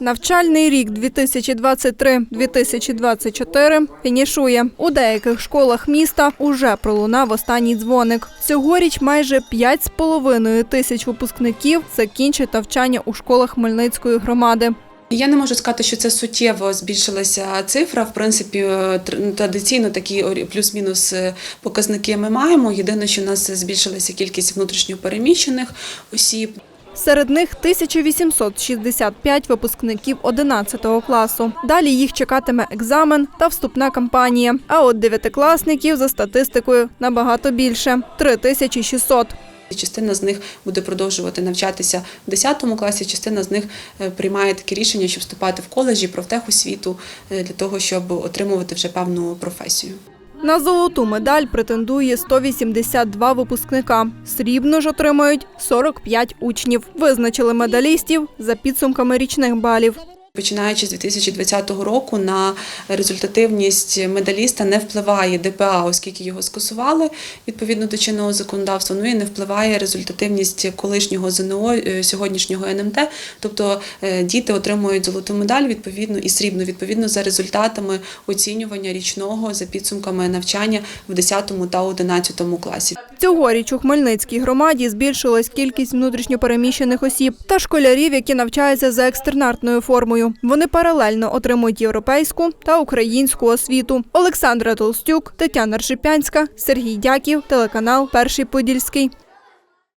Навчальний рік 2023-2024 фінішує. У деяких школах міста уже пролунав останній дзвоник. Цьогоріч майже 5,5 тисяч випускників закінчать навчання у школах Хмельницької громади. Я не можу сказати, що це суттєво збільшилася цифра. В принципі, е, традиційно такі плюс-мінус е, показники ми маємо. Єдине, що у нас збільшилася кількість внутрішньопереміщених осіб. Серед них 1865 випускників 11 класу. Далі їх чекатиме екзамен та вступна кампанія. А от дев'ятикласників за статистикою набагато більше 3600. Частина з них буде продовжувати навчатися в 10 класі, частина з них е, приймає таке рішення, щоб вступати в коледжі, профтехосвіту е, для того, щоб отримувати вже певну професію. На золоту медаль претендує 182 випускника. Срібно ж отримають 45 учнів. Визначили медалістів за підсумками річних балів. Починаючи з 2020 року на результативність медаліста не впливає ДПА, оскільки його скасували відповідно до чинного законодавства. Ну і не впливає результативність колишнього ЗНО е, сьогоднішнього НМТ. Тобто е, діти отримують золоту медаль відповідно і срібну відповідно за результатами оцінювання річного за підсумками навчання в 10 та 11 класі. Цьогоріч у Хмельницькій громаді збільшилась кількість внутрішньопереміщених осіб та школярів, які навчаються за екстернатною формою. Вони паралельно отримують європейську та українську освіту. Олександра Толстюк, Тетяна Ржипянська, Сергій Дяків, телеканал Перший Подільський.